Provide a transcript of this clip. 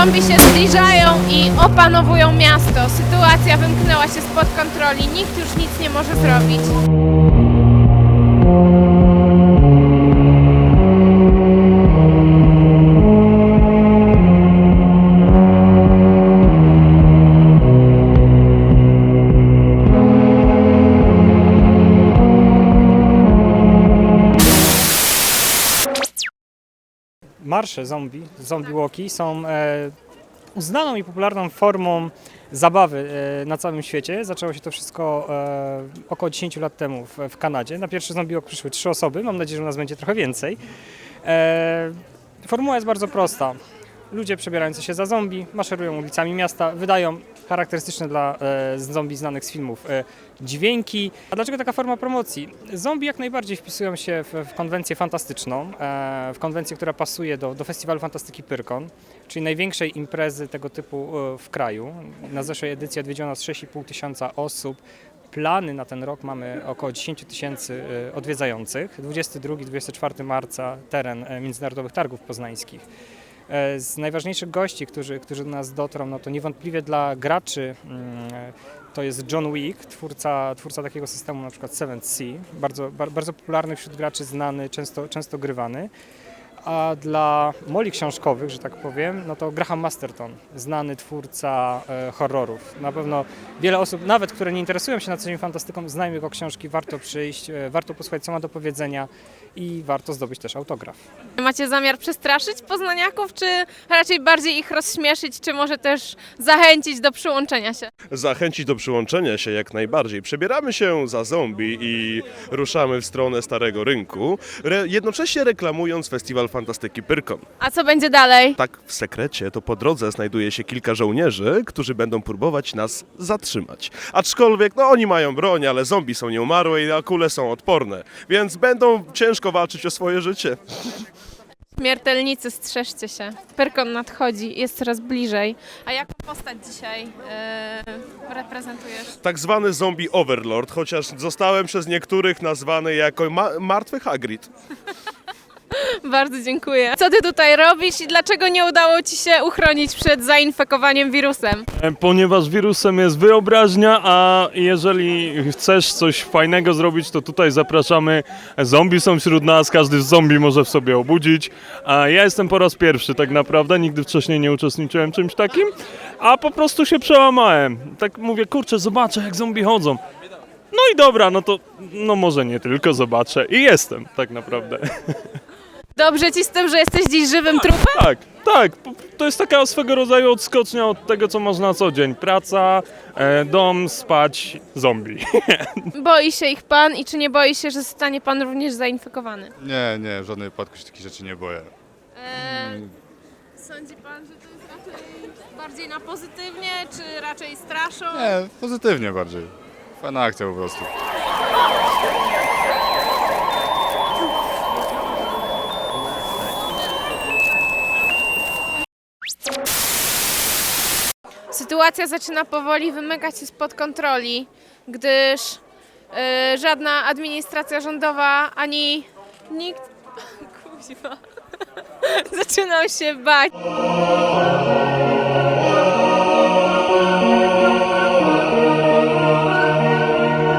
Zombie się zbliżają i opanowują miasto. Sytuacja wymknęła się spod kontroli, nikt już nic nie może zrobić. Marsze zombie, zombie walki są e, uznaną i popularną formą zabawy e, na całym świecie. Zaczęło się to wszystko e, około 10 lat temu w, Kanadzie. Na pierwszy zombie walk przyszły trzy osoby, mam nadzieję, że u nas będzie trochę więcej. Formuła jest bardzo prosta. Ludzie przebierający się za zombie maszerują ulicami miasta, wydają charakterystyczne dla e, zombie znanych z filmów e, dźwięki. A dlaczego taka forma promocji? Zombie jak najbardziej wpisują się w, w konwencję fantastyczną, e, w konwencję, która pasuje do, do Festiwalu Fantastyki Pyrkon, czyli największej imprezy tego typu e, w kraju. Na zeszłej edycji odwiedziono z 6,5 tysiąca osób. Plany na ten rok mamy około 10 tysięcy e, odwiedzających. 22-24 marca teren e, Międzynarodowych Targów Poznańskich. E, Z najważniejszych gości, którzy, którzy do nas dotrą, no to niewątpliwie dla graczy mm, to jest John Wick, twórca, twórca takiego systemu na przykład Seventh Sea, bardzo, bar, bardzo popularny wśród graczy, znany, często, często grywany. A dla moli książkowych, że tak powiem, no to Graham Masterton, znany twórca e, horrorów. Na pewno wiele osób, nawet które nie interesują się na co dzień fantastyką, znają jego książki, warto przyjść, e, warto posłuchać co ma do powiedzenia i warto zdobyć też autograf. Macie zamiar przestraszyć poznaniaków, czy raczej bardziej ich rozśmieszyć, czy może też zachęcić do przyłączenia się? zachęcić do przyłączenia się jak najbardziej. Przebieramy się za zombie i ruszamy w stronę Starego Rynku, re- jednocześnie reklamując Festiwal Fantastyki Pyrkon. A co będzie dalej? Tak w sekrecie to po drodze znajduje się kilka żołnierzy, którzy będą próbować nas zatrzymać. Aczkolwiek, no oni mają broń, ale zombie są nieumarłe i kule są odporne, więc będą ciężko walczyć o swoje życie. Śmiertelnicy, strzeżcie się. Pyrkon nadchodzi, jest coraz bliżej. A jaką postać dzisiaj yy, reprezentujesz? Tak zwany zombie overlord, chociaż zostałem przez niektórych nazwany jako ma- martwy Hagrid. Bardzo dziękuję. Co ty tutaj robisz i dlaczego nie udało ci się uchronić przed zainfekowaniem wirusem? E, Ponieważ wirusem jest wyobraźnia, a jeżeli chcesz coś fajnego zrobić, to tutaj zapraszamy. Zombie są wśród nas, każdy z zombie może w sobie obudzić. A ja jestem po raz pierwszy tak naprawdę, nigdy wcześniej nie uczestniczyłem w czymś takim, a po prostu się przełamałem. Tak mówię, kurczę, zobaczę jak zombie chodzą. No i dobra, no to no może nie tylko zobaczę i jestem tak naprawdę. Dobrze ci z tym, że jesteś dziś żywym trupem? Tak, tak. po- To jest taka swego rodzaju odskocznia od tego, co można na co dzień. Praca, e, dom, spać, zombie. Boi się ich pan i czy nie boi się, że zostanie pan również zainfekowany? Nie, nie, w żadnym wypadku się takich rzeczy nie boję. Eee, sądzi pan, że to jest raczej bardziej na pozytywnie, czy raczej straszą? Nie, pozytywnie bardziej. Fajna akcja po prostu. Sytuacja zaczyna powoli wymykać się spod kontroli, gdyż e, żadna administracja rządowa ani nikt. Kuźwa. Zaczynał się bać.